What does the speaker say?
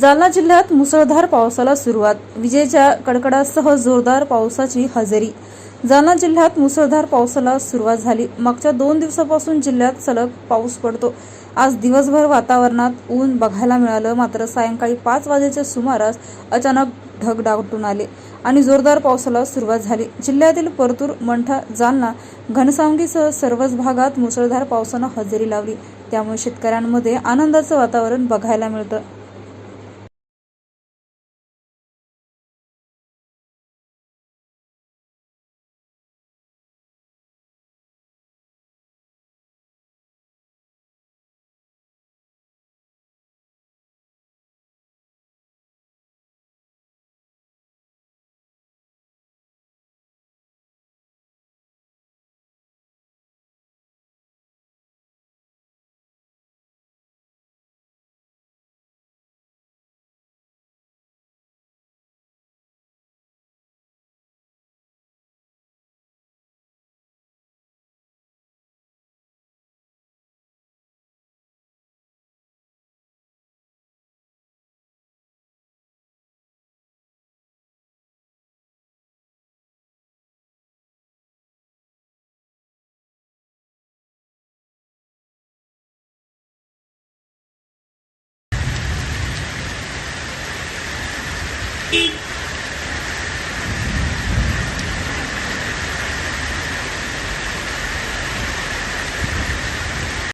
जालना जिल्ह्यात मुसळधार पावसाला सुरुवात. विजेच्या कडकडासह जोरदार पावसाची हजेरी. जालना जिल्ह्यात मुसळधार पावसाला सुरुवात झाली. मागच्या दोन दिवसापासून जिल्ह्यात सलग पाऊस पडतो. आज दिवसभर वातावरणात ऊन बघायला मिळालं. मात्र सायंकाळी पाच वाजेच्या सुमारास अचानक ढग डागटून आले आणि जोरदार पावसाला सुरुवात झाली. जिल्ह्यातील परतूर मंठा जालना घनसावंगीसह सर्वच भागात मुसळधार पावसानं हजेरी लावली. त्यामुळे शेतकऱ्यांमध्ये आनंदाचं वातावरण बघायला मिळतं. Eek.